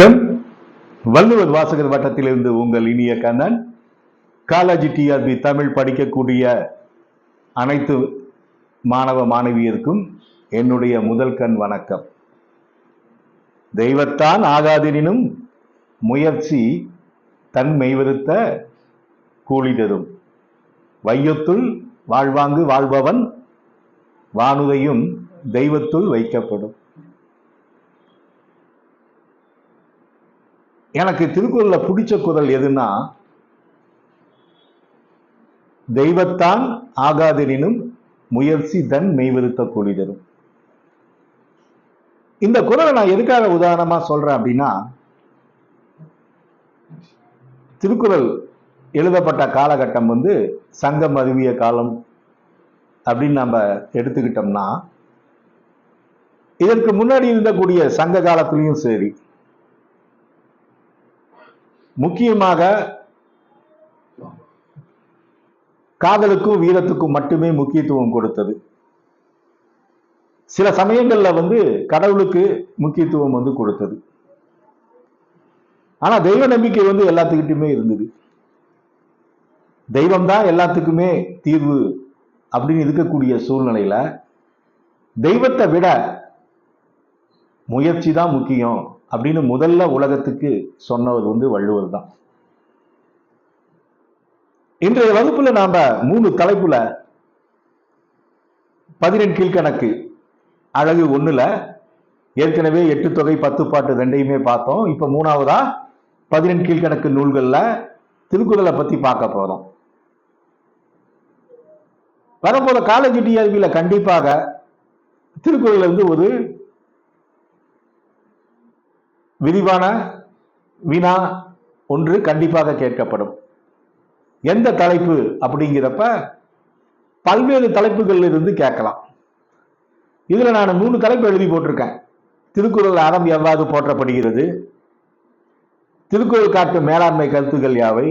வணக்கம். வள்ளுவர் வாசகர் வட்டத்திலிருந்து உங்கள் இனிய கண்ணன். காலேஜ் டிஆர்பி தமிழ் படிக்கக்கூடிய அனைத்து மாணவ மாணவியருக்கும் என்னுடைய முதல் கண் வணக்கம். தெய்வத்தான் ஆகாதினும் முயற்சி தன் மெய்வருத்த கூலி தரும் வையத்துள் வாழ்வாங்கு வாழ்பவன் வானுதையும் தெய்வத்துள் வைக்கப்படும். எனக்கு திருக்குறளில் பிடிச்ச குரல் எதுன்னா தெய்வத்தான் ஆகாதெனினும் முயற்சி தன் மெய்வருத்த கூலி இந்த குரலை நான் எதுக்காக உதாரணமா சொல்றேன் அப்படின்னா திருக்குறள் எழுதப்பட்ட காலகட்டம் வந்து சங்கம் அறிவிய காலம் அப்படின்னு நம்ம எடுத்துக்கிட்டோம்னா இதற்கு முன்னாடி இருந்தக்கூடிய சங்க காலத்துலேயும் சரி முக்கியமாக காதலுக்கும் வீரத்துக்கும் மட்டுமே முக்கியத்துவம் கொடுத்தது. சில சமயங்கள்ல வந்து கடவுளுக்கு முக்கியத்துவம் வந்து கொடுத்தது. ஆனா தெய்வ நம்பிக்கை வந்து எல்லாத்துக்கிட்டுமே இருந்தது. தெய்வம் தான் எல்லாத்துக்குமே தீர்வு அப்படின்னு இருக்கக்கூடிய சூழ்நிலையில தெய்வத்தை விட முயற்சி தான் முக்கியம். அப்படின்னு முதல்ல உலகத்துக்கு சொன்னவர் வந்து வள்ளுவர் தான் இன்றைய வகுப்புல நாம மூணு தலைப்புல பதினெண் கீழ்கணக்கு அழகு ஒண்ணுல ஏற்கனவே எட்டு தொகை பத்து பாட்டு ரெண்டையுமே பார்த்தோம். இப்ப மூணாவதா? பதினெண் கீழ்கணக்கு நூல்கள்ல திருக்குறளை பத்தி பார்க்க போறோம். வரப்போற காலேஜ் டிஆர்பியில கண்டிப்பாக திருக்குறள் வந்து ஒரு விரிவான வினா ஒன்று கண்டிப்பாக கேட்கப்படும். எந்த தலைப்பு அப்படிங்கிறப்ப பல்வேறு தலைப்புகளில் இருந்து கேட்கலாம். இதுல நான் மூணு தலைப்பு எழுதி போட்டிருக்கேன். திருக்குறள் அறம் எவ்வாறு போற்றப்படுகிறது? திருக்குறள் காட்டும் மேலாண்மை கருத்துக்கள் யாவை?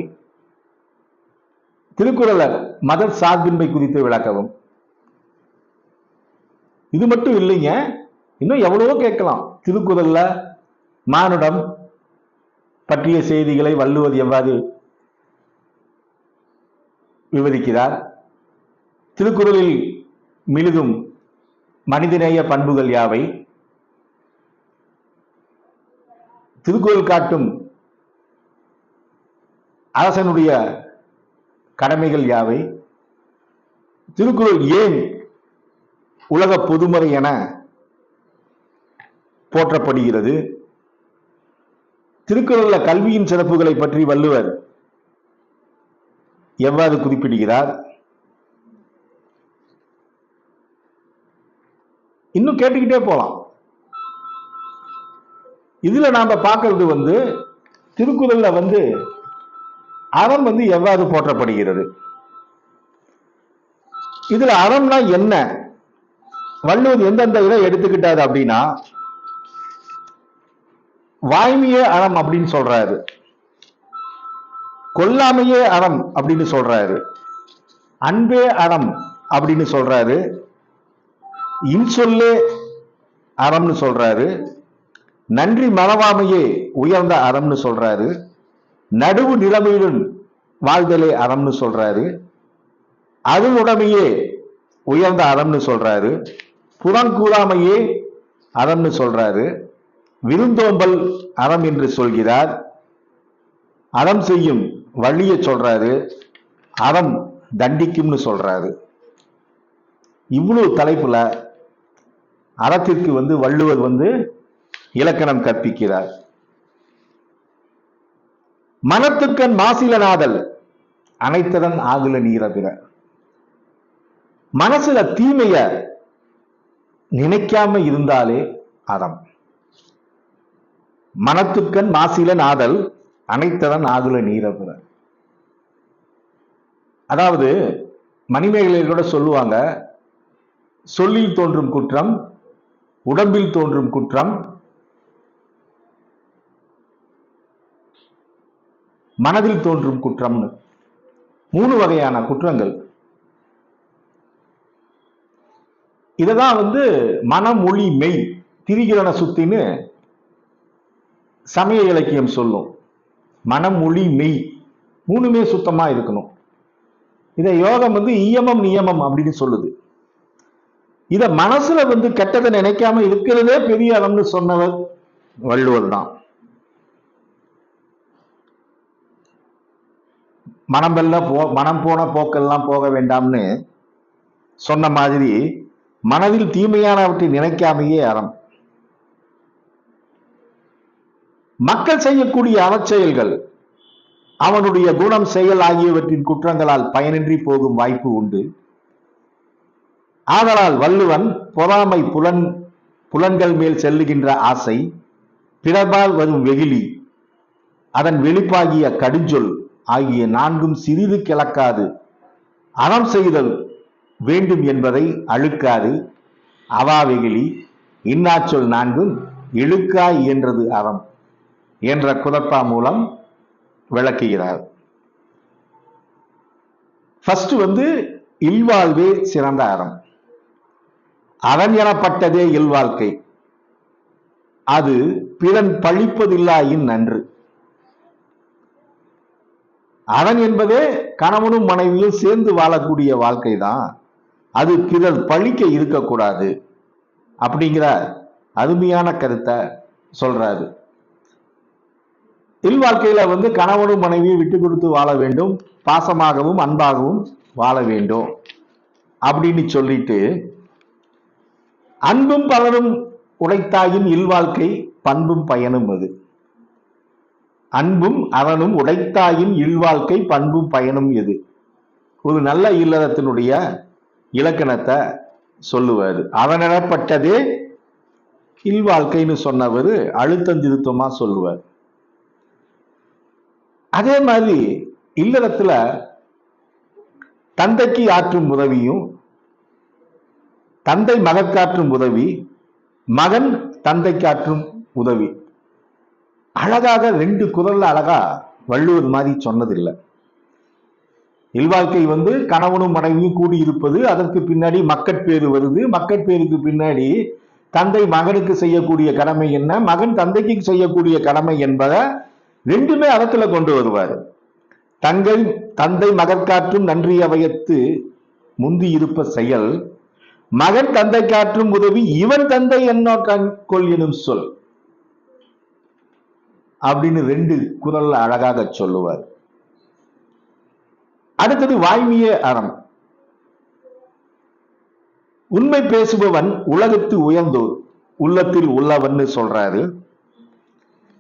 திருக்குறள மத சார்பின்மை குறித்து விளக்கவும். இது மட்டும் இல்லைங்க இன்னும் எவ்வளவோ கேட்கலாம். திருக்குறளில் மானுடம் பற்றிய செய்திகளை வள்ளுவர் எவ்வாறு விவரிக்கிறார்? திருக்குறளில் மிழுகும் மனிதநேய பண்புகள் யாவை? திருக்குறள் காட்டும் அரசனுடைய கடமைகள் யாவை? திருக்குறள் ஏன் உலக பொதுமறை என போற்றப்படுகிறது? திருக்குறள்ல கல்வியின் சிறப்புகளை பற்றி வள்ளுவர் எவ்வாறு குறிப்பிடுகிறார்? இன்னும் கேட்டுக்கிட்டே போலாம். இதுல நாம பார்க்கறது வந்து திருக்குறள்ல வந்து அறம் வந்து எவ்வாறு போற்றப்படுகிறது? இதுல அறம்னா என்ன? வள்ளுவர் எந்தெந்த இதை எடுத்துக்கிட்டாரு அப்படின்னா வாய்மையே அறம் அப்படின்னு சொல்றாரு. கொல்லாமையே அறம் அப்படின்னு சொல்றாரு. அன்பே அறம் அப்படின்னு சொல்றாரு. இன்சொல்லே அறம்னு சொல்றாரு. நன்றி மறவாமையே உயர்ந்த அறம்னு சொல்றாரு. நடுவு நிலைமையுடன் வாழ்தலே அறம்னு சொல்றாரு. அருளுடைமையே உயர்ந்த அறம்னு சொல்றாரு. புறங்கூறாமையே அறம்னு சொல்றாரு. விருந்தோம்பல் அறம் என்று சொல்கிறார். அறம் செய்யும் வழிய சொல்றாரு. அறம் தண்டிக்கும்னு சொல்றாரு. இவ்வளவு தலைப்புல அறத்திற்கு வந்து வள்ளுவர் வந்து இலக்கணம் கற்பிக்கிறார். மனத்துக்கண் மாசிலனாதல் அனைத்ததன் ஆகுல நீரபிற மனசுல தீமைய நினைக்காம இருந்தாலே அறம். மனத்துக்கண் மாசில நாதல் அனைத்தவன் ஆகுல நீரபிற அதாவது மணிமேகலை கூட சொல்லுவாங்க சொல்லில் தோன்றும் குற்றம் உடம்பில் தோன்றும் குற்றம். மனதில் தோன்றும் குற்றம்னு. மூணு வகையான குற்றங்கள். இததான் வந்து மனமொழி மெய் திரிகிரண சுத்தின்னு சமய இலக்கியம் சொல்லும். மனம் மொழி மெய் மூணுமே சுத்தமா இருக்கணும். இதை யோகம் வந்து இயமம் நியமம் அப்படின்னு சொல்லுது. இத மனசுல வந்து கெட்டதை நினைக்காம இருக்கிறதே பெரிய அறம்னு சொன்னவர் வள்ளுவர் தான். மனம் போ மனம் போன போக்கெல்லாம் போக வேண்டாம்னு சொன்ன மாதிரி மனதில் தீமையானவற்றை நினைக்காமையே அறம். மக்கள் செய்யக்கூடிய அறச்செயல்கள் அவனுடைய குணம் செயல் ஆகியவற்றின் குற்றங்களால் பயனின்றி போகும் வாய்ப்பு உண்டு. ஆதலால் வள்ளுவன் பொறாமை புலன் புலன்கள் மேல் செல்லுகின்ற ஆசை பிறபால் வரும் வெகுளி அதன் வெளிப்பாகிய கடுஞ்சொல் ஆகிய நான்கும் சிறிது கிளக்காது. அறம் செய்தல் வேண்டும் என்பதை அழுக்காது. அவாவெகிலி இன்னாச்சொல் நான்கும் இழுக்காய் என்றது அறம். என்ற குதப்பா மூலம் விளக்குகிறார். ஃபர்ஸ்ட் வந்து இல்வாழ்வே சிறந்த அறம். அறம் எனப்பட்டதே இல்வாழ்க்கை. அது பிறன் பழிப்பதில்லாயின் நன்று. அரண் என்பதே கணவனும் மனைவியும் சேர்ந்து வாழக்கூடிய வாழ்க்கை தான் அது பிறர் பழிக்க இருக்கக்கூடாது. அப்படிங்கிற அருமையான கருத்தை சொல்றாரு. இல்வாழ்க்கையில வந்து கணவனும் மனைவியும் விட்டு கொடுத்து வாழ வேண்டும். பாசமாகவும் அன்பாகவும் வாழ வேண்டும். அப்படின்னு சொல்லிட்டு அன்பும் பலரும் உடைத்தாயின் இல்வாழ்க்கை பண்பும் பயனும் அது. அன்பும் அவனும் உடைத்தாயின் இல்வாழ்க்கை பண்பும் பயனும் எது? ஒரு நல்ல இல்லறத்தினுடைய இலக்கணத்தை சொல்லுவார். அவனிடப்பட்டதே இல்வாழ்க்கைன்னு சொன்னவர் அழுத்தந்திருத்தமா சொல்லுவார். அதே மாதிரி இல்லறத்துல தந்தைக்கு ஆற்றும் உதவியும் தந்தை மகற்காற்றும் உதவி மகன் தந்தைக்காற்றும் உதவி. அழகாக ரெண்டு குரல்ல அழகா வள்ளுவர் மாதிரி சொன்னதில்லை. இல்வாழ்க்கை வந்து கணவனும் மனைவியும் கூடியிருப்பது அதற்கு பின்னாடி மக்கட்பேறு வருது. மக்கட்பேருக்கு பின்னாடி தந்தை மகனுக்கு செய்யக்கூடிய கடமை என்ன? மகன் தந்தைக்கு செய்யக்கூடிய கடமை என்பதை ரெண்டுமே அறத்துல கொண்டு வருவார். தங்கள் தந்தை மகற்காற்றும் நன்றி அவையத்து முந்தி இருப்ப செயல் மகன் தந்தை காற்றும் உதவி இவன் தந்தை என்னோ கொள் எனும் சொல். அப்படின்னு ரெண்டு குரல்ல அழகாக சொல்லுவார். அடுத்தது வாய்மிய அறம். உண்மை பேசுபவன் உலகத்து உயர்ந்தோர் உள்ளத்தில் உள்ளவன் சொல்றாரு.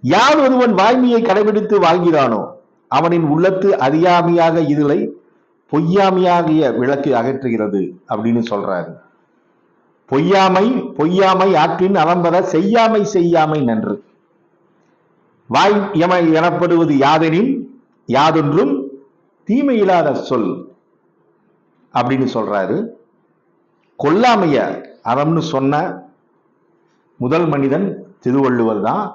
யார் ஒருவன் வாய்மையை கடைபிடித்து வாழ்கிறானோ அவனின் உள்ளத்து அறியாமையாக இருளை பொய்யாமையாகிய விளக்கு அகற்றுகிறது அப்படின்னு சொல்றாரு. பொய்யாமை பொய்யாமை ஆற்றின் அலம்பர செய்யாமை செய்யாமை நன்று. வாய் எமை எனப்படுவது யாதெனின் யாதொன்றும் தீமையில்லாத சொல் அப்படின்னு சொல்றாரு. கொல்லாமைய அறம்னு சொன்ன முதல் மனிதன் திருவள்ளுவர் தான்.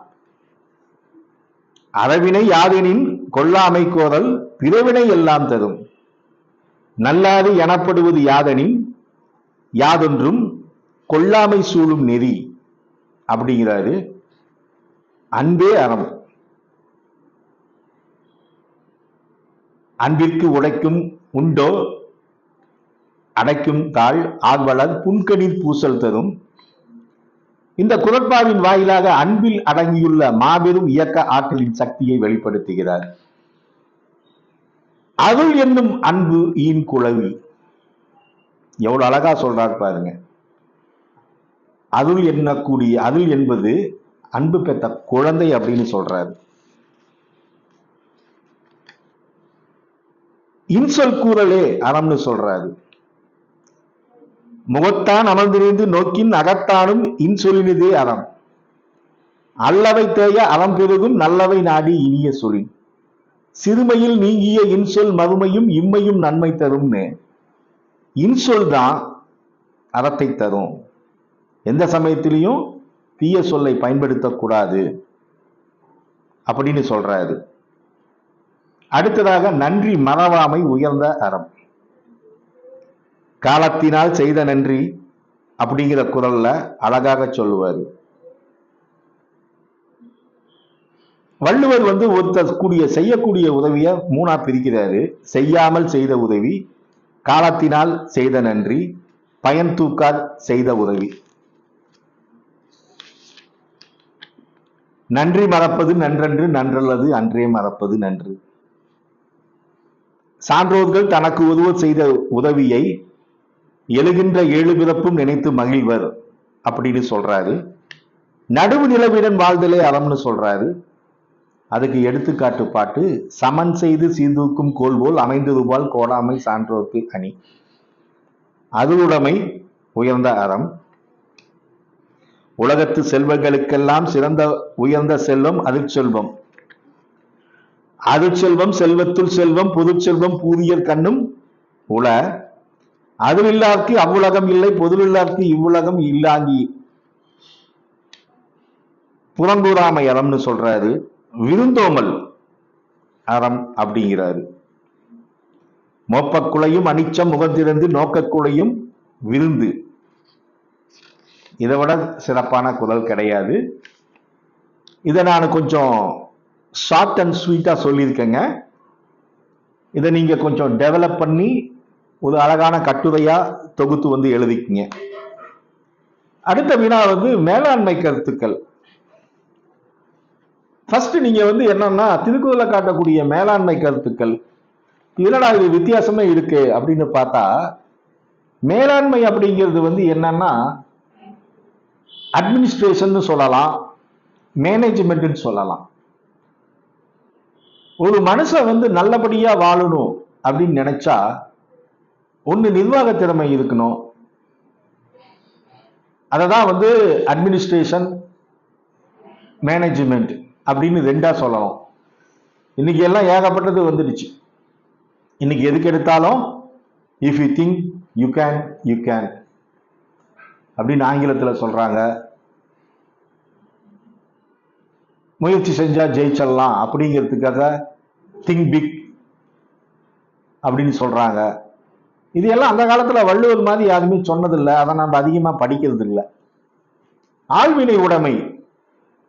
அறவினை யாதெனின் கொல்லாமை கோதல் பிறவினை எல்லாம் தரும். நல்லாது எனப்படுவது யாதெனின்? யாதொன்றும் கொல்லாமை சூழும் நெறி அப்படிங்கிறாரு அன்பே அறம். அன்பிற்கு உடைக்கும் உண்டோ? அடைக்கும் தாழ் ஆழ்வளர் புன்கணில் பூசல் தரும். இந்த குரட்பாவின் வாயிலாக அன்பில் அடங்கியுள்ள மாபெரும் இயக்க ஆற்றலின் சக்தியை வெளிப்படுத்துகிறார். அருள் என்னும் அன்பு ஈன் குழவி. எவ்வளவு அழகா சொல்றார் பாருங்க. அருள் எண்ணக்கூடிய அருள் என்பது அன்பு பெற்ற குழந்தை அப்படின்னு சொல்றாரு. இன்சொல் கூறலே அறம்னு சொல்றாரு. முகத்தான் அமர்ந்திருந்து நோக்கின் அகத்தானும் இன்சொலினதே அறம் அல்லவை தேய அறம் பெருகும் நல்லவை நாடி இனிய சொலின் சிறுமையில் நீங்கிய இன்சொல் மறுமையும் இம்மையும் நன்மை தரும்னு. இன்சொல் தான் அறத்தை தரும். எந்த சமயத்திலையும் தீய சொல்லை பயன்படுத்தக்கூடாது அப்படின்னு சொல்றாரு. அடுத்ததாக நன்றி மறவாமை உயர்ந்த அறம். காலத்தினால் செய்த நன்றி அப்படிங்கிற குரல்ல அழகாக சொல்லுவார். வள்ளுவர் வந்து ஒருத்தர் கூடிய செய்யக்கூடிய உதவியை மூணா பிரிக்கிறாரு. செய்யாமல் செய்த உதவி காலத்தினால் செய்த நன்றி பயன் தூக்கால் செய்த உதவி. நன்றி மறப்பது நன்றன்று நன்றல்லது அன்றே மறப்பது நன்று. சான்றோர்கள் தனக்கு உதவ செய்த உதவியை எழுகின்ற ஏழு பிறப்பும் நினைத்து மகிழ்வர் அப்படின்னு சொல்றாரு. நடுவு நிலவிடன் வாழ்தலே அறம்னு சொல்றாரு. அதுக்கு எடுத்துக்காட்டு பாட்டு சமன் செய்து சீர்தூக்கும் கோல் போல் அமைந்தது போல் கோடாமை சான்றோர்க்கு அணி. அதுவுடைமை உயர்ந்த அறம். உலகத்து செல்வங்களுக்கெல்லாம் சிறந்த உயர்ந்த செல்வம் அருட்செல்வம். அருட்செல்வம் செல்வத்துள் செல்வம் பொது செல்வம் பூதியர் கண்ணும் உல அதுவில்லார்க்கு அவ்வுலகம் இல்லை பொதுவில்லார்க்கு இவ்வுலகம் இல்லாங்கி. புறங்கூறாமை அறம்னு சொல்றாரு விருந்தோமல் அறம் அப்படிங்கிறாரு. மோப்பக்குலையும் அனிச்சம் முகத்திறந்து நோக்கக்குலையும் விருந்து. இதை விட சிறப்பான குரல் கிடையாது. இதை நான் கொஞ்சம் ஷார்ட் அண்ட் ஸ்வீட்டாக சொல்லியிருக்கேங்க. இதை நீங்கள் கொஞ்சம் டெவலப் பண்ணி ஒரு அழகான கட்டுரையாக தொகுத்து வந்து எழுதிக்கிங்க. அடுத்த வினா வந்து மேலாண்மை கருத்துக்கள். ஃபர்ஸ்ட் நீங்க வந்து என்னன்னா திருக்குறளை காட்டக்கூடிய மேலாண்மை கருத்துக்கள். என்னடா இது வித்தியாசமே இருக்கு அப்படின்னு பார்த்தா மேலாண்மை அப்படிங்கிறது வந்து என்னன்னா அட்மினிஸ்ட்ரேஷன் சொல்லலாம் மேனேஜ்மெண்ட்னு சொல்லலாம். ஒரு மனுஷன் வந்து நல்லபடியா வாழணும் அப்படின்னு நினைச்சா ஒன்று நிர்வாக திறமை இருக்கணும். அதை தான் வந்து அட்மினிஸ்ட்ரேஷன் மேனேஜ்மெண்ட் அப்படின்னு ரெண்டாக சொல்லலாம். இன்னைக்கு எல்லாம் ஏகப்பட்டது வந்துடுச்சு. இன்னைக்கு எதுக்கு எடுத்தாலும் if you think you can you can அப்படின்னு ஆங்கிலத்தில் சொல்கிறாங்க முயற்சி செஞ்சால் ஜெயிச்சிடலாம் அப்படிங்கிறதுக்காக திங்க் பிக் அப்படின்னு சொல்கிறாங்க இது எல்லாம் அந்த காலத்துல வள்ளுவர் மாதிரி யாருமே சொன்னதில்லை. அதை நம்ம அதிகமா படிக்கிறது இல்லை ஆழ்வினை உடைமை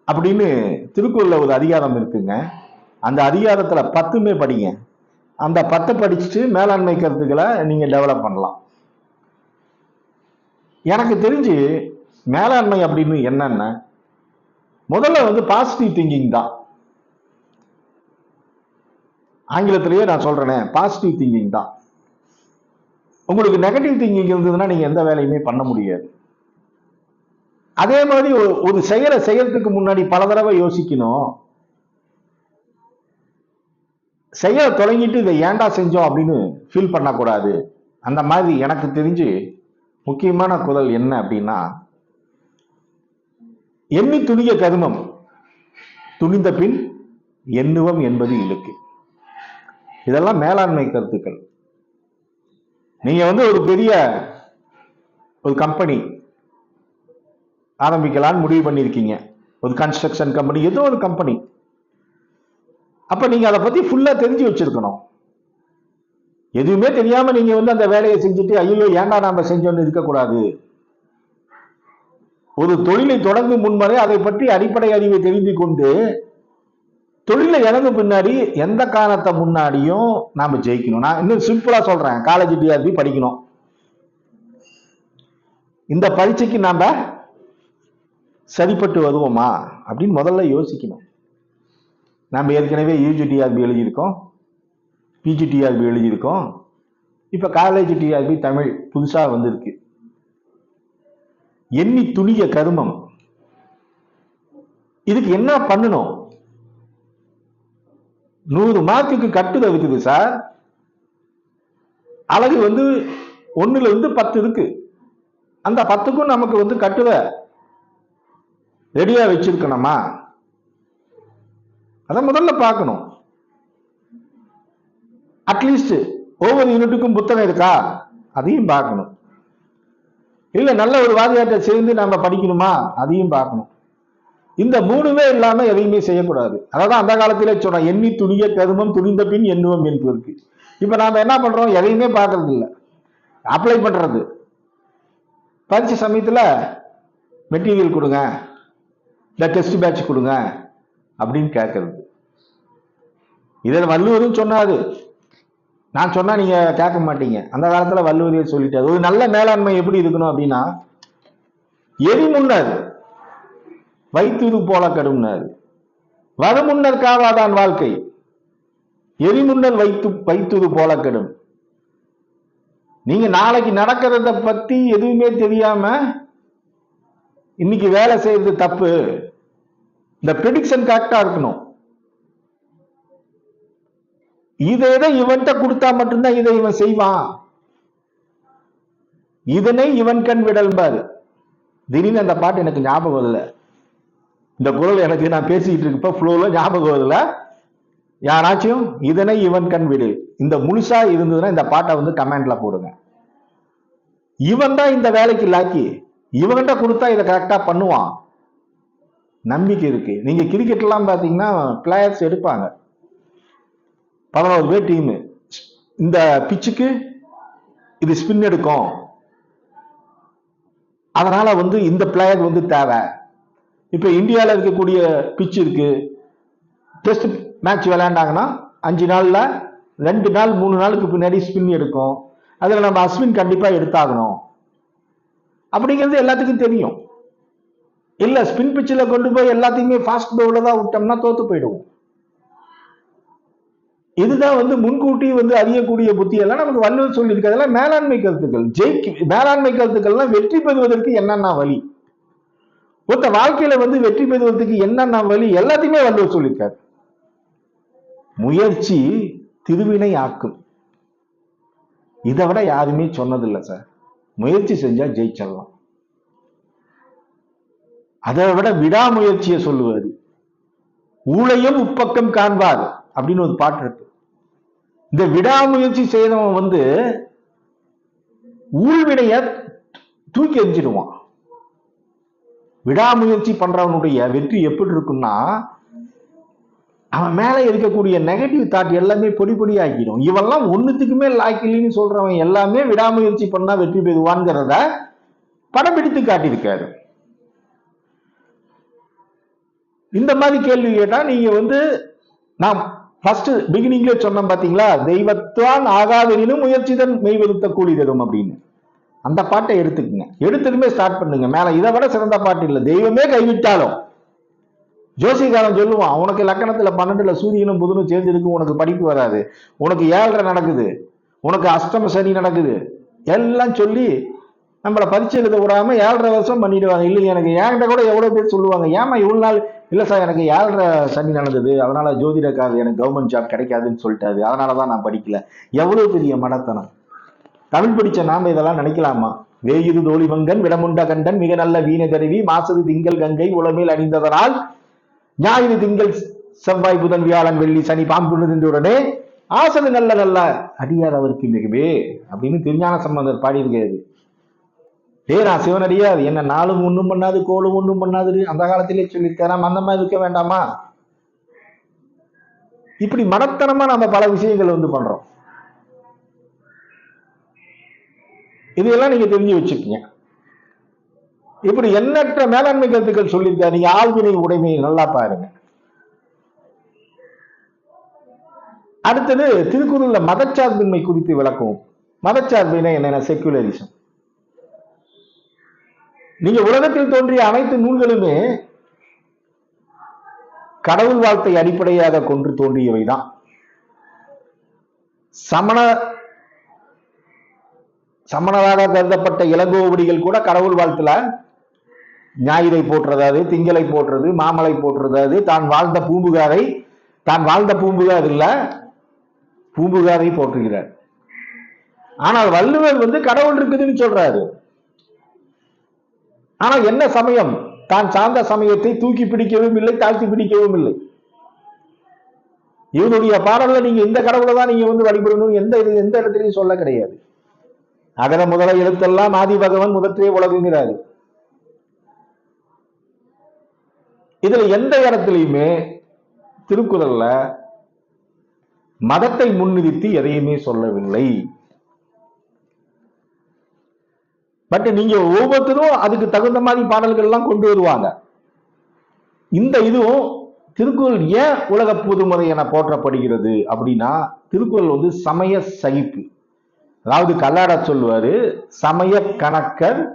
அப்படின்னு திருக்குறளில் ஒரு அதிகாரம் இருக்குங்க. அந்த அதிகாரத்தில் பத்துமே படிங்க. அந்த பத்தை படிச்சுட்டு மேலாண்மை கருத்துக்களை நீங்கள் டெவலப் பண்ணலாம். எனக்கு தெரிஞ்சு மேலாண்மை அப்படின்னு என்னென்ன முதல்ல வந்து பாசிட்டிவ் திங்கிங் தான். ஆங்கிலத்திலேயே நான் சொல்கிறேனே பாசிட்டிவ் திங்கிங் தான். உங்களுக்கு நெகட்டிவ் திங்கிங் இருந்ததுன்னா நீங்க எந்த வேலையுமே பண்ண முடியாது. அதே மாதிரி ஒரு- ஒரு செயலை செய்யறதுக்கு முன்னாடி பல தடவை யோசிக்கணும். செயலை தொடங்கிட்டு இதை ஏன்டா செஞ்சோம் அப்படின்னு ஃபீல் பண்ணக்கூடாது. அந்த மாதிரி எனக்கு தெரிஞ்சு முக்கியமான குரல் என்ன அப்படின்னா எண்ணி துணிய கருமம் துணிந்த பின் எண்ணுவம் என்பது இழுக்கு இதெல்லாம் மேலாண்மை கருத்துக்கள். நீங்க வந்து ஒரு பெரிய ஒரு கம்பெனி ஆரம்பிக்கலாம்னு முடிவு பண்ணியிருக்கீங்க. ஒரு கன்ஸ்ட்ரக்ஷன் கம்பெனி ஏதோ ஒரு கம்பெனி அப்ப நீங்க அதை பத்தி ஃபுல்லா தெரிஞ்சு வச்சிருக்கணும். எதுவுமே தெரியாம நீங்க வந்து அந்த வேலையை செஞ்சுட்டு ஐயோ ஏன்டா நாம செஞ்சோன்னு இருக்கக்கூடாது. ஒரு தொழிலை தொடங்கும் முன்வரை அதை பற்றி அடிப்படை அறிவை தெரிந்து கொண்டு தொழிலை இறங்க பின்னாடி எந்த காரணத்தை முன்னாடியும் நாம் ஜெயிக்கணும். நான் இன்னும் சிம்பிளாக சொல்கிறேன் காலேஜ் டிஆர்பி படிக்கணும். இந்த பரீட்சைக்கு நாம் சரிப்பட்டு வருவோமா? அப்படின்னு முதல்ல யோசிக்கணும். நம்ம ஏற்கனவே யூஜிடிஆர்பி எழுதியிருக்கோம். பிஜிடிஆர்பி எழுதியிருக்கோம். இப்போ காலேஜ் டிஆர்பி தமிழ் புதுசாக வந்திருக்கு. எண்ணி துணிய கருமம். இதுக்கு என்ன பண்ணணும்? நூறு மார்க்குக்கு கட்டுரை இருக்குது சார். அழகு வந்து ஒண்ணுல இருந்து பத்து இருக்கு. அந்த பத்துக்கும் நமக்கு வந்து கட்டுரை ரெடியா வச்சிருக்கணுமா? அதை முதல்ல பார்க்கணும். அட்லீஸ்ட் ஒவ்வொரு யூனிட்டுக்கும் புத்தகம் இருக்கா? அதையும் பார்க்கணும். இல்லை நல்ல ஒரு வாதியாட்டை சேர்ந்து நம்ம படிக்கணுமா? அதையும் பார்க்கணும். இந்த மூணுமே இல்லாம எதையுமே செய்யக்கூடாது. அதான் அந்த காலத்திலே சொன்னோம் எண்ணி துணிய கருமம் துணிந்த பின் எண்ணுவோம் என்று இருக்கு இப்ப நாம என்ன பண்றோம்? எதையுமே பார்க்கறது இல்லை. அப்ளை பண்றது. பரீட்சை சமயத்துல மெட்டீரியல் கொடுங்க. இந்த டெஸ்ட் பேட்ச் கொடுங்க. அப்படின்னு கேட்கறது. இதில் வள்ளுவரும் சொன்னாரு. நான் சொன்னா நீங்க கேட்க மாட்டீங்க. அந்த காலத்துல வள்ளுவரையே சொல்லிட்டாரு. ஒரு நல்ல மேலாண்மை எப்படி இருக்கணும் அப்படின்னா எரி முன்னாரு வைத்துது போல கடும்னாரு. வருமுன்னர் காவாதான் வாழ்க்கை. எரிமுன்னர் வைத்து வைத்துது போல கெடும். நீங்க நாளைக்கு நடக்கிறத பத்தி எதுவுமே தெரியாம இன்னைக்கு வேலை செய்யறது தப்பு. இந்த ப்ரெடிக்ஷன் கரெக்டா இருக்கணும். இதை இதை இவன்கிட்ட கொடுத்தா மட்டும்தான் இதை இவன் செய்வான். இதனை இவன் கண் விடல்பாரு திடீர்னு அந்த பாட்டு எனக்கு ஞாபகம் இல்லை இந்த குரல் எனக்கு நான் பேசிக்கிட்டு இருக்கப்ப ஃப்ளோவில் ஞாபகம் வருதுல? யாராச்சும் இதனை இவன் கண் விடு. இந்த முழுசா இருந்ததுன்னா இந்த பாட்டை வந்து கமெண்ட்ல போடுங்க. இவன் தான் இந்த வேலைக்கு லாக்கி இவன்கிட்ட கொடுத்தா இதை கரெக்டா பண்ணுவான். நம்பிக்கை இருக்கு. நீங்க கிரிக்கெட் எல்லாம் பாத்தீங்கன்னா பிளேயர்ஸ் எடுப்பாங்க. பதினோரு பேர் டீம் இந்த பிச்சுக்கு இது ஸ்பின் எடுக்கும். அதனால வந்து இந்த பிளேயர் வந்து தேவை. இப்போ இந்தியாவில் இருக்கக்கூடிய பிச் இருக்குது டெஸ்ட் மேட்ச் விளையாண்டாங்கன்னா அஞ்சு நாளில் ரெண்டு நாள் மூணு நாளுக்கு பின்னாடி ஸ்பின் எடுக்கும் அதில் நம்ம அஸ்வின் கண்டிப்பாக எடுத்தாகணும். அப்படிங்கிறது எல்லாத்துக்கும் தெரியும். இல்லை ஸ்பின் பிச்சில் கொண்டு போய் எல்லாத்தையுமே ஃபாஸ்ட் பவுலில் தான் விட்டோம்னா தோத்து போயிடுவோம். இதுதான் வந்து முன்கூட்டி வந்து அறியக்கூடிய புத்தியெல்லாம் நமக்கு வள்ளுவர் சொல்லியிருக்கு அதெல்லாம் மேலாண்மை கருத்துக்கள். ஜெயிக்கு மேலாண்மை கருத்துக்கள்லாம் வெற்றி பெறுவதற்கு என்னென்ன வழி? ஒருத்த வாழ்க்கையில வந்து வெற்றி பெறுவதற்கு என்னென்ன வழி எல்லாத்தையுமே வள்ளுவர் சொல்லியிருக்காரு. முயற்சி திருவினை ஆக்கும். இதை விட யாருமே சொன்னதில்லை சார். முயற்சி செஞ்சா ஜெயிச்சிடலாம். அதை விட விடாமுயற்சியை சொல்லுவாரு. ஊழையும் உப்பக்கம் காண்பார் அப்படின்னு ஒரு பாட்டு இருக்கு. இந்த விடாமுயற்சி செய்தவன் வந்து ஊழ்வினைய தூக்கி எரிஞ்சிடுவான் விடாமுயற்சி பண்ணுறவனுடைய வெற்றி எப்படி இருக்கும்னா அவன் மேலே இருக்கக்கூடிய நெகட்டிவ் தாட் எல்லாமே பொடி பொடி ஆக்கிடும் இவெல்லாம் ஒன்றுத்துக்குமே லாக்கிலின்னு சொல்கிறவன் எல்லாமே விடாமுயற்சி பண்ணால் வெற்றி பெறுவான்ங்கிறத படம் பிடித்து காட்டியிருக்காரு. இந்த மாதிரி கேள்வி கேட்டால் நீங்கள் வந்து நாம் ஃபர்ஸ்ட் பிகினிங்ல சொன்னோம் பார்த்தீங்களா தெய்வத்தான் ஆகாதெனினும் முயற்சிதன் மெய்வருத்த கூலி தரும் அப்படின்னு. அந்த பாட்டை எடுத்துக்கங்க. எடுத்ததுமே ஸ்டார்ட் பண்ணுங்க. மேல இதை விட சிறந்த பாட்டு இல்லை. தெய்வமே கைவிட்டாலும். ஜோசிகாரன் சொல்லுவான் உனக்கு லக்கணத்துல பன்னெண்டுல சூரியனும் புதனும் சேர்ந்திருக்கு உனக்கு படிப்பு வராது. உனக்கு ஏழரை நடக்குது. உனக்கு அஷ்டம சனி நடக்குது. எல்லாம் சொல்லி நம்மளை பரிச்சை எழுத விடாம ஏழரை வருஷம் பண்ணிடுவாங்க. இல்லைங்க எனக்கு என்கிட்ட கூட எவ்வளவு பேர் சொல்லுவாங்க ஏமா இவ்வளவு நாள்? இல்லை சார் எனக்கு ஏழரை சனி நடந்தது. அதனால ஜோதிடக்காரர் எனக்கு கவர்மெண்ட் ஜாப் கிடைக்காதுன்னு சொல்லிட்டாரு. அதனாலதான் நான் படிக்கல. எவ்வளவு பெரிய மடத்தனம் தமிழ் பிடிச்ச நாம இதெல்லாம் நினைக்கலாமா? வேயுது தோழிவங்கன் விடமுண்ட கண்டன் மிக நல்ல வீண கருவி மாசது திங்கள் கங்கை உளமேல் அணிந்ததனால் ஞாயிறு திங்கள் செவ்வாய் புதன் வியாழன் வெள்ளி சனி பாம்பு உடனே ஆசது நல்ல நல்ல அடியார் அவருக்கு மிகவே அப்படின்னு திருஞான சம்பந்தர் பாடியிருக்கிறது. டே நான் அது என்ன நாளும் ஒன்றும் பண்ணாது கோலும் ஒன்றும் பண்ணாது அந்த காலத்திலே சொல்லியிருக்காராம் அந்த மாதிரி இருக்க வேண்டாமா? இப்படி மனத்தனமா நம்ம பல விஷயங்கள் வந்து பண்றோம். இதையெல்லாம் நீங்க தெரிஞ்சு வச்சுக்கீங்க இப்படி எண்ணற்ற மேலாண்மை கருத்துக்கள் சொல்லியிருக்காரு. நீங்க ஆழ்வினை உடைமையை நல்லா பாருங்க. அடுத்தது திருக்குறள்ல மதச்சார்பின்மை குறித்து விளக்கவும். மதச்சார்பினை என்னென்ன? செக்குலரிசம் நீங்க உலகத்தில் தோன்றிய அனைத்து நூல்களுமே கடவுள் வாழ்த்தை அடிப்படையாக கொண்டு தோன்றியவைதான். சமண சமணராக கருதப்பட்ட இளங்கோவடிகள் கூட கடவுள் வாழ்த்துல ஞாயிறை போற்றுறதாவது திங்களை போற்றுறது மாமலை போற்றுறதாவது தான் வாழ்ந்த பூம்புகாரை தான் வாழ்ந்த பூம்புகார் இல்ல பூம்புகாரை போற்றுகிறார். ஆனால் வள்ளுவர் வந்து கடவுள் இருக்குதுன்னு சொல்றாரு. ஆனா என்ன சமயம்? தான் சார்ந்த சமயத்தை தூக்கி பிடிக்கவும் இல்லை தாழ்த்தி பிடிக்கவும் இல்லை. இவனுடைய பாடல்ல நீங்க இந்த கடவுளை தான் நீங்க வந்து வழிபடணும் எந்த இது எந்த இடத்துலையும் சொல்ல கிடையாது. அகர முதல எழுத்தெல்லாம் ஆதி பகவன் முதற்றே உலகுங்கிறாரு இதுல எந்த இடத்துலையுமே திருக்குறள்ல மதத்தை முன்னிறுத்தி எதையுமே சொல்லவில்லை. பட் நீங்க ஒவ்வொருத்தரும் அதுக்கு தகுந்த மாதிரி பாடல்கள் எல்லாம் கொண்டு வருவாங்க. இந்த இதுவும் திருக்குறள் ஏன் உலக பொதுமுறை என போற்றப்படுகிறது அப்படின்னா திருக்குறள் வந்து சமய சகிப்பு. அதாவது கல்லாட சொல்வாரு சமய கணக்கர்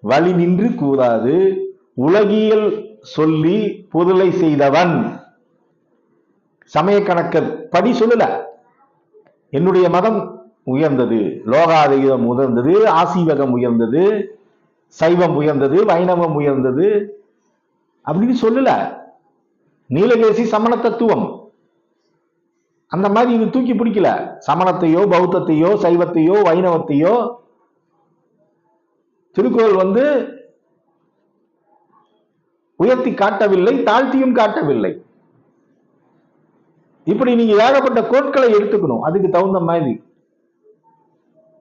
வழி நின்று கூறாது உலகியல் சொல்லி பொருளை செய்தவன். சமய கணக்கர் படி சொல்லல. என்னுடைய மதம் உயர்ந்தது லோகாதீதம் உயர்ந்தது ஆசீவகம் உயர்ந்தது சைவம் உயர்ந்தது வைணவம் உயர்ந்தது. அப்படின்னு சொல்லல. நீலகேசி சமண தத்துவம். அந்த மாதிரி இது தூக்கி பிடிக்கல. சமணத்தையோ பௌத்தத்தையோ சைவத்தையோ வைணவத்தையோ திருக்குறள் வந்து உயர்த்தி காட்டவில்லை தாழ்த்தியும் காட்டவில்லை. இப்படி நீங்க ஏகப்பட்ட கோட்களை எடுத்துக்கணும். அதுக்கு தகுந்த மாதிரி.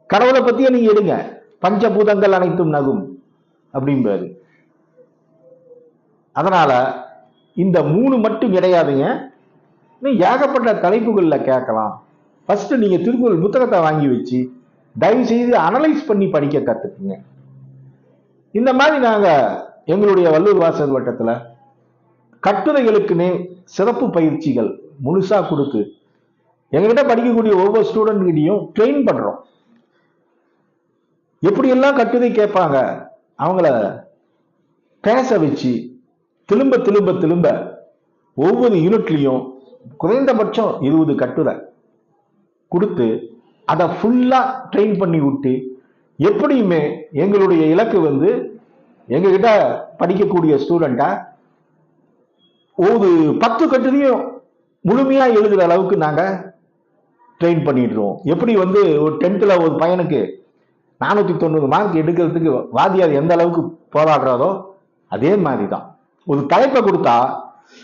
கடவுளை பத்தியே நீங்க எடுங்க. பஞ்சபூதங்கள் அனைத்தும் நகும் அப்படிம்பாரு. அதனால இந்த மூணு மட்டும் கிடையாதுங்க. இன்னும் ஏகப்பட்ட தலைப்புகளில் கேட்கலாம். ஃபஸ்ட்டு நீங்கள் திருக்குறள் புத்தகத்தை வாங்கி வச்சு தயவு செய்து அனலைஸ் பண்ணி படிக்க கற்றுக்குங்க இந்த மாதிரி நாங்கள் எங்களுடைய வள்ளூர் வாசல் வட்டத்தில் கட்டுரைகளுக்குன்னே சிறப்பு பயிற்சிகள் முழுசாக கொடுத்து எங்ககிட்ட படிக்கக்கூடிய ஒவ்வொரு ஸ்டூடெண்ட்கிட்டையும் ட்ரெயின் பண்ணுறோம் எப்படியெல்லாம் கட்டுரை கேட்பாங்க? அவங்கள பேச வச்சு திரும்ப திரும்ப திரும்ப ஒவ்வொரு யூனிட்லையும் குறைந்தபட்சம் இருபது கட்டுரை கொடுத்து அதை ஃபுல்லாக ட்ரெயின் பண்ணி விட்டு எப்படியுமே எங்களுடைய இலக்கு வந்து எங்ககிட்ட படிக்கக்கூடிய ஸ்டூடெண்ட்டை ஒரு பத்து கட்டுரையும் முழுமையாக எழுதுகிற அளவுக்கு நாங்கள் ட்ரெயின் பண்ணிடுறோம். எப்படி வந்து ஒரு டென்த்தில் ஒரு பையனுக்கு நானூற்றி தொண்ணூறு மார்க் எடுக்கிறதுக்கு வாத்தியார் எந்த அளவுக்கு போராடுறாரோ அதே மாதிரி தான் ஒரு தலைப்பை கொடுத்தா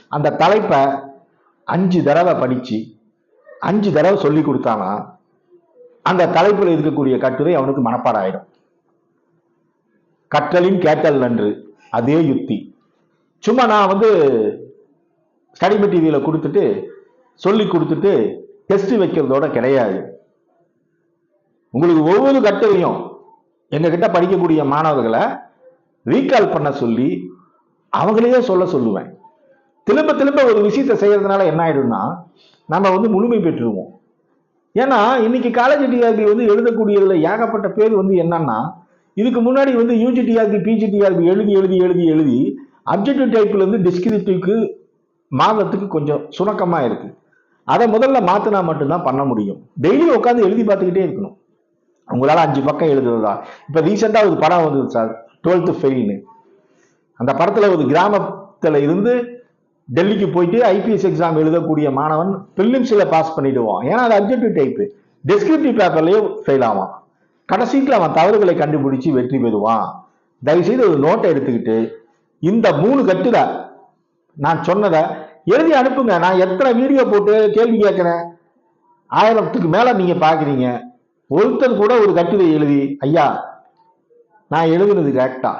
அந்த தலைப்பை அஞ்சு தடவை படித்து அஞ்சு தடவை சொல்லி கொடுத்தானா அந்த தலைப்பில் இருக்கக்கூடிய கட்டுரை அவனுக்கு மனப்பாடாயிடும். கற்றலின் கேட்டல் நன்று அதே யுக்தி சும்மா நான் வந்து ஸ்டடி மெட்டீரியலை கொடுத்துட்டு சொல்லி கொடுத்துட்டு டெஸ்ட் வைக்கிறதோட கிடையாது. உங்களுக்கு ஒவ்வொரு கட்டுரையும் எங்ககிட்ட படிக்கக்கூடிய மாணவர்களை ரீகால் பண்ண சொல்லி அவங்களையே சொல்ல சொல்லுவேன். திரும்ப திரும்ப ஒரு விஷயத்தை செய்கிறதுனால என்ன ஆயிடும்னா நம்ம வந்து முழுமை பெற்றுருவோம். ஏன்னா இன்னைக்கு காலேஜ் டிஆர்பி வந்து எழுதக்கூடியதில் ஏகப்பட்ட பேர் வந்து என்னன்னா இதுக்கு முன்னாடி வந்து யூஜி டிஆர்பி பிஜி டிஆர்பி எழுதி எழுதி எழுதி எழுதி அப்ஜெக்டிவ் டைப்லேருந்து டிஸ்கிரிப்டிவ்க்கு மாதத்துக்கு கொஞ்சம் சுணக்கமாக இருக்குது அதை முதல்ல மாற்றினா மட்டும்தான் பண்ண முடியும். டெய்லி உட்காந்து எழுதி பார்த்துக்கிட்டே இருக்கணும். உங்களால் அஞ்சு பக்கம் எழுதுறதா? இப்போ ரீசெண்டாக ஒரு படம் வந்தது சார் டுவெல்த்து ஃபெயில்னு அந்த படத்தில் ஒரு கிராமத்தில் இருந்து டெல்லிக்கு போயிட்டு ஐபிஎஸ் எக்ஸாம் எழுதக்கூடிய மாணவன் பிலிம்ஸ்ல பாஸ் பண்ணிடுவான். ஏன்னா அது அப்ஜெக்டிவ் டைப்பு டெஸ்கிரிப்டிவ் பேப்பர்லயே ஃபெயில் ஆவான். கடைசியில் அவன் தவறுகளை கண்டுபிடிச்சு வெற்றி பெறுவான். தயவுசெய்து ஒரு நோட்டை எடுத்துக்கிட்டு இந்த மூணு கட்டுரை நான் சொன்னதை எழுதி அனுப்புங்க. நான் எத்தனை வீடியோ போட்டு கேள்வி கேட்குறேன்? ஆயிரத்துக்கு மேலே நீங்கள் பார்க்குறீங்க. ஒருத்தர் கூட ஒரு கட்டுரை எழுதி ஐயா நான் எழுதுனது கரெக்டா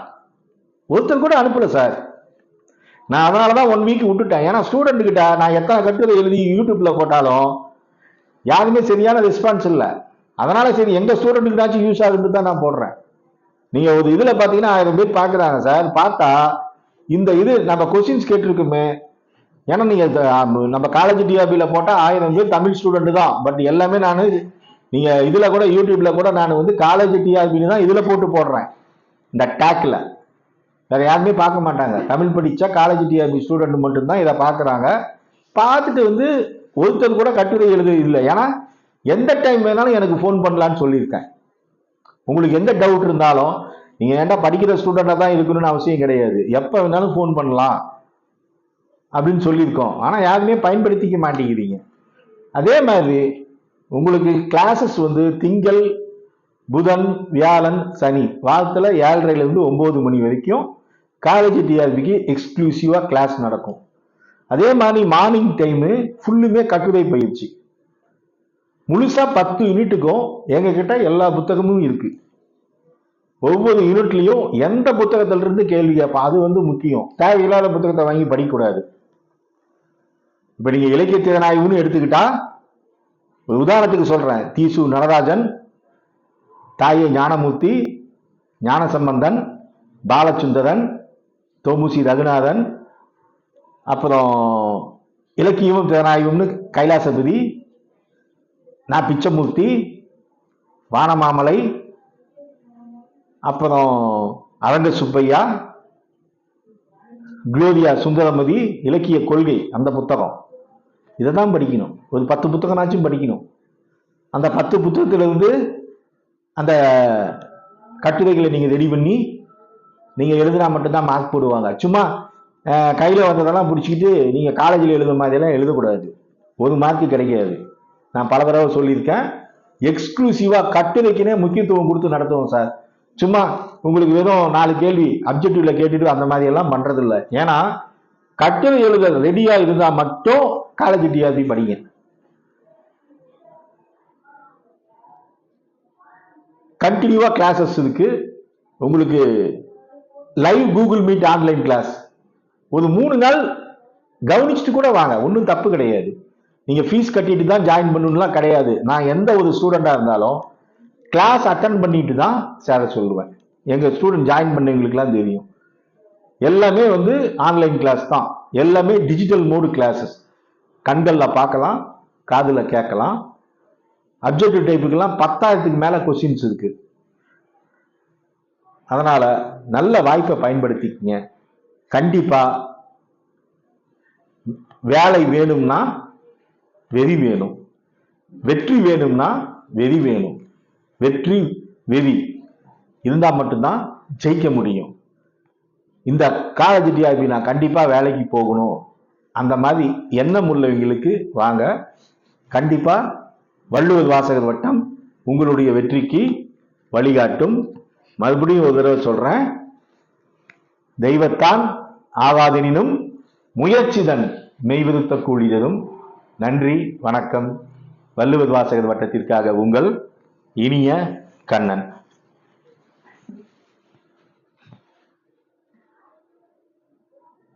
ஒருத்தர் கூட அனுப்பலை சார் நான் அதனாலதான் ஒன் வீக் விட்டுட்டேன். ஏன்னா ஸ்டூடெண்ட் கிட்ட நான் எத்தனை கட்டுரை எழுதி யூடியூப்பில் போட்டாலும் யாருமே சரியான ரெஸ்பான்ஸ் இல்லை. அதனால சரி எங்கள் ஸ்டூடெண்ட்டுக்கிட்டாச்சும் யூஸ் ஆகுதுன்னு தான் நான் போடுறேன். நீங்கள் ஒரு இதில் பார்த்தீங்கன்னா ஆயிரம் பேர் பார்க்குறாங்க சார். பார்த்தா இந்த இது நம்ம கொஸ்டின்ஸ் கேட்டிருக்குமே. ஏன்னா நீங்கள் நம்ம காலேஜ் டிஆபியில் போட்டால் ஆயிரம் பேர் தமிழ் ஸ்டூடெண்ட் தான். பட் எல்லாமே நான் நீங்கள் இதில் கூட யூடியூப்பில் கூட நான் வந்து காலேஜ் டிஆர்பின்னு தான் இதில் போட்டு போடுறேன். இந்த டேக்கில் வேறு யாருமே பார்க்க மாட்டாங்க. தமிழ் படித்தா காலேஜ் டிஆர்பி ஸ்டூடெண்ட் மட்டும்தான் இதை பார்க்குறாங்க. பார்த்துட்டு வந்து ஒருத்தர் கூட கட்டுரை எழுத இல்லை. ஏன்னா எந்த டைம் வேணாலும் எனக்கு ஃபோன் பண்ணலான்னு சொல்லியிருக்கேன். உங்களுக்கு எந்த டவுட் இருந்தாலும் நீங்கள் ஏன்டா படிக்கிற ஸ்டூடெண்டாக தான் இருக்கணும்னு அவசியம் கிடையாது. எப்போ வேணாலும் ஃபோன் பண்ணலாம் அப்படின்னு சொல்லியிருக்கோம். ஆனால் யாருமே பயன்படுத்திக்க மாட்டேங்கிறீங்க. அதே மாதிரி உங்களுக்கு கிளாஸஸ் வந்து திங்கள் புதன் வியாழன் சனி. வாரத்தில் ஏழரைலேருந்து ஒம்பது மணி வரைக்கும் காலேஜ் டிஆர்பிக்கு எக்ஸ்க்ளூசிவாக கிளாஸ் நடக்கும். அதே மாதிரி மார்னிங் டைமு ஃபுல்லுமே கட்டுரை பயிற்சி முழுசாக பத்து யூனிட்டுக்கும் எங்ககிட்ட எல்லா புத்தகமும் இருக்குது ஒவ்வொரு யூனிட்லேயும் எந்த புத்தகத்தில் இருந்து கேள்வி கேட்பான் அது வந்து முக்கியம். தேவையில்லாத புத்தகத்தை வாங்கி படிக்கக்கூடாது. இப்போ நீங்கள் இலக்கிய திறனாய்வுன்னு எடுத்துக்கிட்டா ஒரு உதாரணத்துக்கு சொல்கிறேன் தீசு நடராஜன் தாயை ஞானமூர்த்தி ஞானசம்பந்தன் பாலச்சுந்தரன் தோமுசி ரகுநாதன் அப்புறம் இலக்கியமும் திறனாய்வும்னு கைலாசபதி நான் பிச்சமூர்த்தி வானமாமலை அப்புறம் அரங்க சுப்பையா குளோரியா சுந்தரமதி இலக்கிய கொள்கை அந்த புத்தகம். இதை தான் படிக்கணும். ஒரு பத்து புத்தகம்னாச்சும் படிக்கணும். அந்த பத்து புத்தகத்திலிருந்து அந்த கட்டுரைகளை நீங்கள் ரெடி பண்ணி நீங்கள் எழுதுனா மட்டும்தான் மார்க் போடுவாங்க. சும்மா கையில் வந்ததெல்லாம் பிடிச்சிக்கிட்டு நீங்கள் காலேஜில் எழுதுற மாதிரியெல்லாம் எழுதக்கூடாது. ஒரு மார்க்கு கிடைக்காது. நான் பல தடவை சொல்லியிருக்கேன். எக்ஸ்க்ளூசிவாக கட்டுரைக்குனே முக்கியத்துவம் கொடுத்து நடத்துவோம் சார் சும்மா உங்களுக்கு வெறும் நாலு கேள்வி அப்ஜெக்டிவ்ல கேட்டுட்டு அந்த மாதிரி எல்லாம் பண்றதில்ல. ஏன்னா கட்டுரை எழுத ரெடியாக இருந்தால் மட்டும் காலேஜ் டிஆர்பி படிங்க. கண்டினியூவாக கிளாஸஸ் இருக்குது உங்களுக்கு live Google Meet online class ஒரு மூணு நாள் கவனிச்சுட்டு கூட வாங்க. ஒன்றும் தப்பு கிடையாது. நீங்கள் ஃபீஸ் கட்டிட்டு தான் ஜாயின் பண்ணணும்லாம் கிடையாது. நான் எந்த ஒரு ஸ்டூடெண்டாக இருந்தாலும் கிளாஸ் அட்டன் பண்ணிட்டு தான் சேர சொல்லுவேன். எங்கள் ஸ்டூடெண்ட் ஜாயின் பண்ணவங்களுக்குலாம் தெரியும். எல்லாமே வந்து ஆன்லைன் கிளாஸ் தான். எல்லாமே டிஜிட்டல் மோடு கிளாஸஸ் கண்களில் பார்க்கலாம் காதில் கேட்கலாம். அப்ஜெக்டிவ் டைப்புக்கெல்லாம் பத்தாயிரத்துக்கு மேலே கொஸ்டின்ஸ் இருக்குது அதனால நல்ல வாய்ப்பை பயன்படுத்திக்கங்க. கண்டிப்பா வேலை வேணும்னா வெறி வேணும். வெற்றி வேணும்னா வெறி வேணும். வெற்றி வெறி இருந்தால் மட்டும்தான் ஜெயிக்க முடியும். இந்த காலேஜ் டிஆர்பி நான் கண்டிப்பாக வேலைக்கு போகணும். அந்த மாதிரி எண்ணம் உள்ளவங்களுக்கு வாங்க. கண்டிப்பாக வள்ளுவர் வாசகர் வட்டம் உங்களுடைய வெற்றிக்கு வழிகாட்டும். மறுபடியும் ஒரு தடவை சொல்றேன். தெய்வத்தான் ஆகாதெனினும் முயற்சிதன் மெய்விருத்த கூடியதும் நன்றி வணக்கம். வள்ளுவர் வாசகர் வட்டத்திற்காக உங்கள் இனிய கண்ணன்.